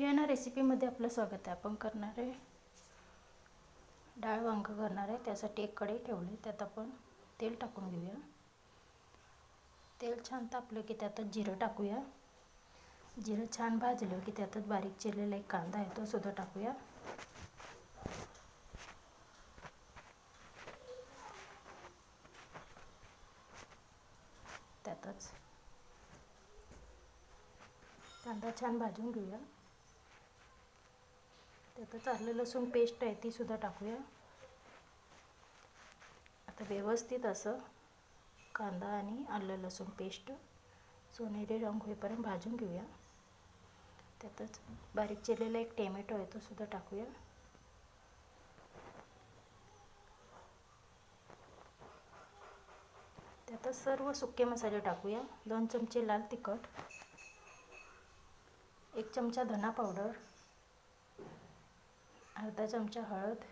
या रेसिपीमध्ये आपलं स्वागत आहे. आपण करणार आहे डाळ वांग करणार. आहे त्यासाठी एक कढई ठेवली. त्यात आपण तेल टाकून घेऊया. तेल छान तापलं की त्यातच जिरं टाकूया. जिरं छान भाजलं की त्यातच बारीक चिरलेला एक कांदा आहे तो सुद्धा टाकूया. त्यातच कांदा छान भाजून घेऊया. त्यातच आलं लसूण पेस्ट आहे ती सुद्धा टाकूया. आता व्यवस्थित असं कांदा आणि आलं लसूण पेस्ट सोनेरी रंग होईपर्यंत भाजून घेऊया. त्यातच बारीक चिरलेला एक टॅमॅटो आहे तो सुद्धा टाकूया. त्यातच सर्व सुके मसाले टाकूया. दोन चमचे लाल तिखट एक चमचा धना पावडर अर्धा चमचा हळद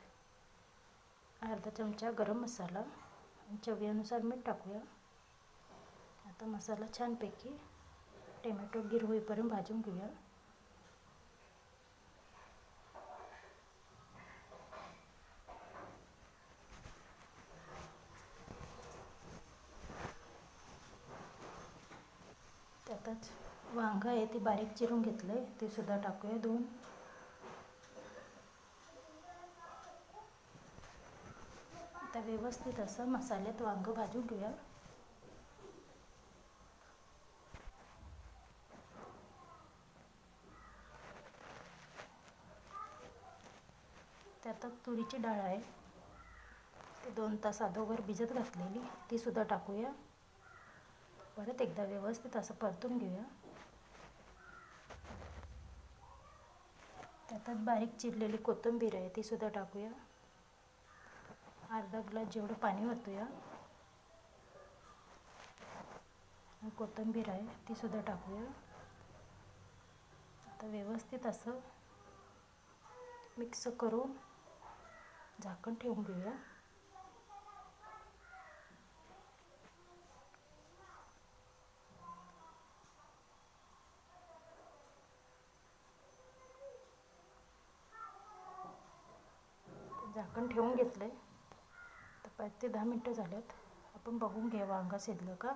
अर्धा चमचा गरम मसाला चवीनुसार मीठ टाकूया. आता मसाला छानपैकी टोमॅटो गिर होईपर्यंत भाजून घेऊया. त्यातच वांग आहे ते बारीक चिरून घेतलं आहे ते सुद्धा टाकूया दोन. आता व्यवस्थित असं मसाल्यात वांगं भाजून घेऊया. त्यात तुरीची डाळ आहे. ते दोन तास अधोगर भिजत घातलेली ती सुद्धा टाकूया. परत एकदा व्यवस्थित असं परतून घेऊया. त्यातच बारीक चिरलेली कोथिंबीर आहे ती सुद्धा टाकूया. अर्धा ग्लास जेवढं पाणी ओतूया. कोथिंबीर आहे ती सुद्धा टाकूया. आता व्यवस्थित असं मिक्स करून झाकण ठेवून घेऊया. झाकण ठेवून घेतलं आहे पाच ते दहा मिनटं झाल्यात. आपण बघून घ्या वांगा शिजलं का.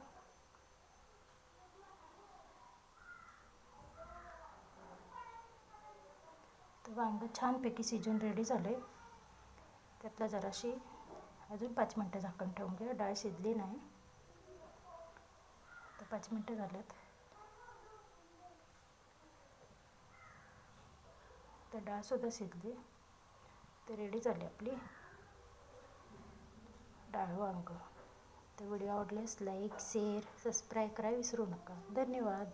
तर वांग छानपैकी शिजून रेडी झाले त्यातला जराशी अजून पाच मिनटं झाकण ठेवून घ्या. डाळ शिजली नाही. तर पाच मिनटं झाल्यात. तर डाळसुद्धा शिजली. तर रेडी झाली आपली. डाव्या अंग. तर व्हिडिओ आवडल्यास लाईक शेअर सबस्क्राईब करा विसरू नका. धन्यवाद.